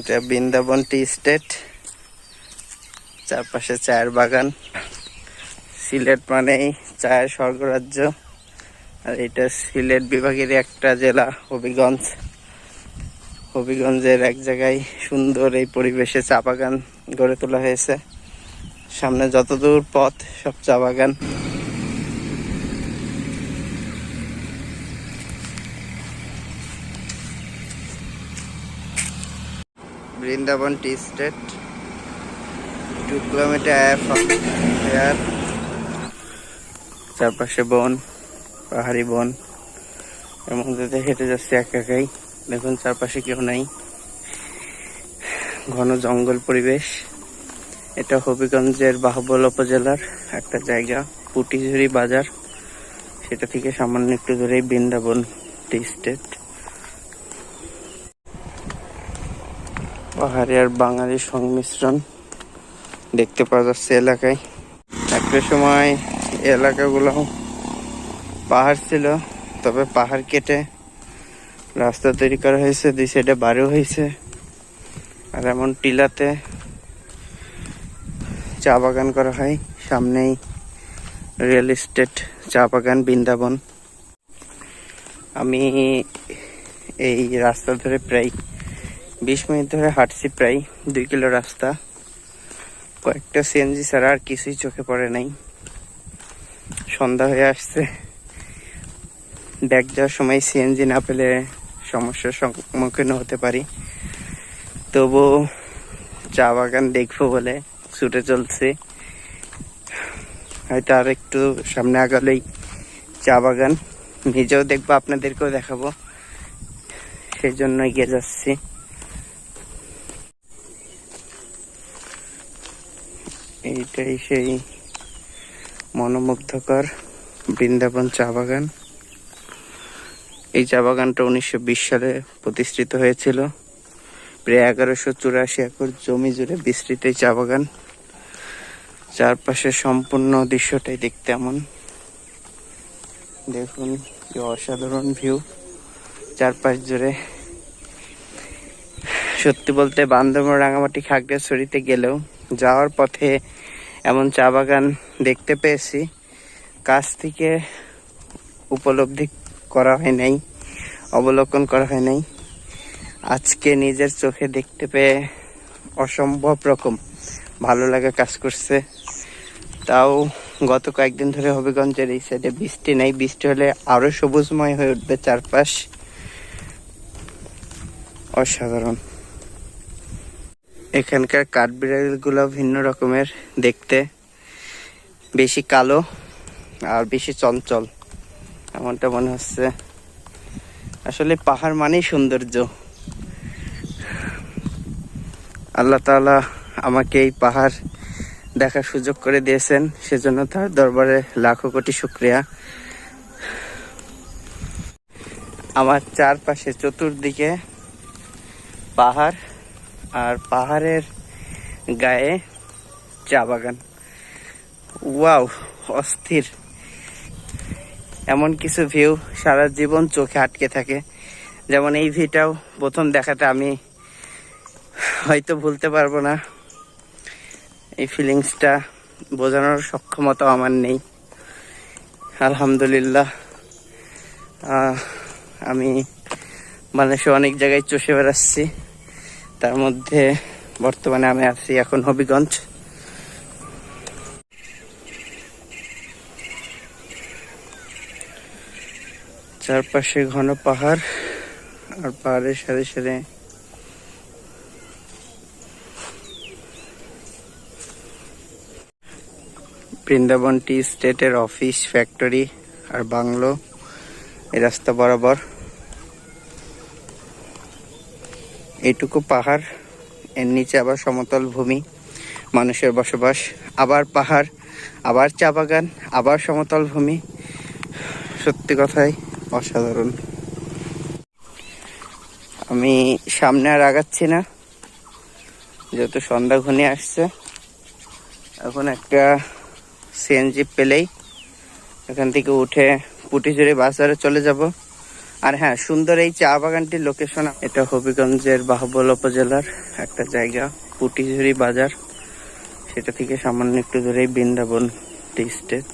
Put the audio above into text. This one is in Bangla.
এটা বৃন্দাবন টি স্টেট। চারপাশে চায়ের বাগান। সিলেট মানেই চায়ের স্বর্গরাজ্য। আর এটা সিলেট বিভাগের একটা জেলা, হবিগঞ্জ। হবিগঞ্জের এক জায়গায় সুন্দর এই পরিবেশে চা বাগান গড়ে তোলা হয়েছে। সামনে যতদূর পথ, সব চা বাগান। Brindaban tea estate two kilometre চারপাশে বন, পাহাড়ি বন। এর মধ্যে হেঁটে যাচ্ছে একা একাই। দেখুন, চারপাশে কেউ নাই। ঘন জঙ্গল পরিবেশ। এটা হবিগঞ্জের বাহবল উপজেলার একটা জায়গা, পুটিঝুরি বাজার। সেটা থেকে সামান্য একটু দূরেই বৃন্দাবন টি স্টেট। পাহাড়ি আর বাঙালি সংমিশ্রণ দেখতে পাওয়া যাচ্ছে এলাকায়। একটা সময় এলাকাগুলো পাহাড় ছিল, তবে পাহাড় কেটে রাস্তা তৈরি করা হয়েছে, দুই সাইডে বাড়িও হয়েছে। আর এমন টিলাতে চা বাগান করা হয়, সামনেই রিয়েল এস্টেট চা বাগান, বৃন্দাবন। আমি এই রাস্তা ধরে প্রায় বিশ মিনিট ধরে হাঁটছি প্রায় দুই কিলো রাস্তা। কয়েকটা সিএনজি ছাড়া আর কিছুই চোখে পড়ে নাই। সন্ধ্যা হয়ে আসছে। ব্যাগ যাওয়ার সময় সিএনজি না পেলে সমস্যার সম্মুখীন হতে পারি। তবু চা বাগান দেখব বলে ছুটে চলছে। হয়তো আর একটু সামনে আগালেই চা বাগান। নিজেও দেখব, আপনাদেরকেও দেখাবো। সেই জন্য এগিয়ে যাচ্ছি। এইটাই সেই মনোমুগ্ধকর বৃন্দাবন চা বাগান। এই চা বাগানটা উনিশশো বিশ সালে প্রতিষ্ঠিত হয়েছিল। প্রায় এগারোশো চুরাশি একর জমি জুড়ে বিস্তৃত এই চা বাগান। চারপাশে সম্পূর্ণ দৃশ্যটাই দেখতে এমন। দেখুন কি অসাধারণ ভিউ। চারপাশ জুড়ে সত্যি বলতে বান্দরবন রাঙামাটি খাগড়াছড়িতে গেলেও যাওয়ার পথে এমন চা বাগান দেখতে পেয়েছি। কাছ থেকে উপলব্ধি করা হয় নাই, অবলোকন করা হয় নাই। আজকে নিজের চোখে দেখতে পেয়ে অসম্ভব রকম ভালো লাগা কাজ করছে। তাও গত কয়েকদিন ধরে হবিগঞ্জের এই সাইডে বৃষ্টি নেই, বৃষ্টি হলে আরও সবুজময় হয়ে উঠবে চারপাশ। অসাধারণ। এখানকার কাঠবিড়ালগুলো ভিন্ন রকমের দেখতে। বেশি কালো আর বেশি চঞ্চল, এমনটা মনে হচ্ছে। আসলে পাহাড় মানেই সৌন্দর্য। আল্লাহ তাআলা আমাকে এই পাহাড় দেখার সুযোগ করে দিয়েছেন, সেজন্য তার দরবারে লাখো কোটি শুক্রিয়া। আমার চারপাশে চতুর্দিকে পাহাড় আর পাহাড়ের গায়ে চা বাগান। ওয়াও, অস্থির। এমন কিছু ভিউ সারা জীবন চোখে আটকে থাকে। যেমন এই ভিউটাও প্রথম দেখাতে আমি হয়তো ভুলতে পারব না। এই ফিলিংসটা বোঝানোর সক্ষমতা আমার নেই। আলহামদুলিল্লাহ। আমি বাংলাদেশে অনেক জায়গায় চষে বেড়াচ্ছি। তার মধ্যে বর্তমানে আমি আছি এখন হবিগঞ্জ। চারপাশে ঘন পাহাড় আর পাহাড়ের সাথে সাথে বৃন্দাবন টি স্টেটের অফিস, ফ্যাক্টরি আর বাংলো এই রাস্তা বরাবর। এইটুকু পাহাড়, এর নিচে আবার সমতল ভূমি, মানুষের বসবাস, আবার পাহাড়, আবার চা বাগান, আবার সমতল ভূমি। সত্যি কথাই অসাধারণ। আমি সামনে আর আগাচ্ছি না। যেহেতু সন্ধ্যা ঘনিয়ে আসছে, এখন একটা সিএনজি পেলেই এখান থেকে উঠে পুটিজুড়ি বাজারে চলে যাব। আর হ্যাঁ সুন্দর এই চা বাগানটির লোকেশন এটা হবিগঞ্জের বাহবল উপজেলার একটা জায়গা পুটিঝুরি বাজার। সেটা থেকে সামান্য একটু দূরেই বৃন্দাবন টি স্টেট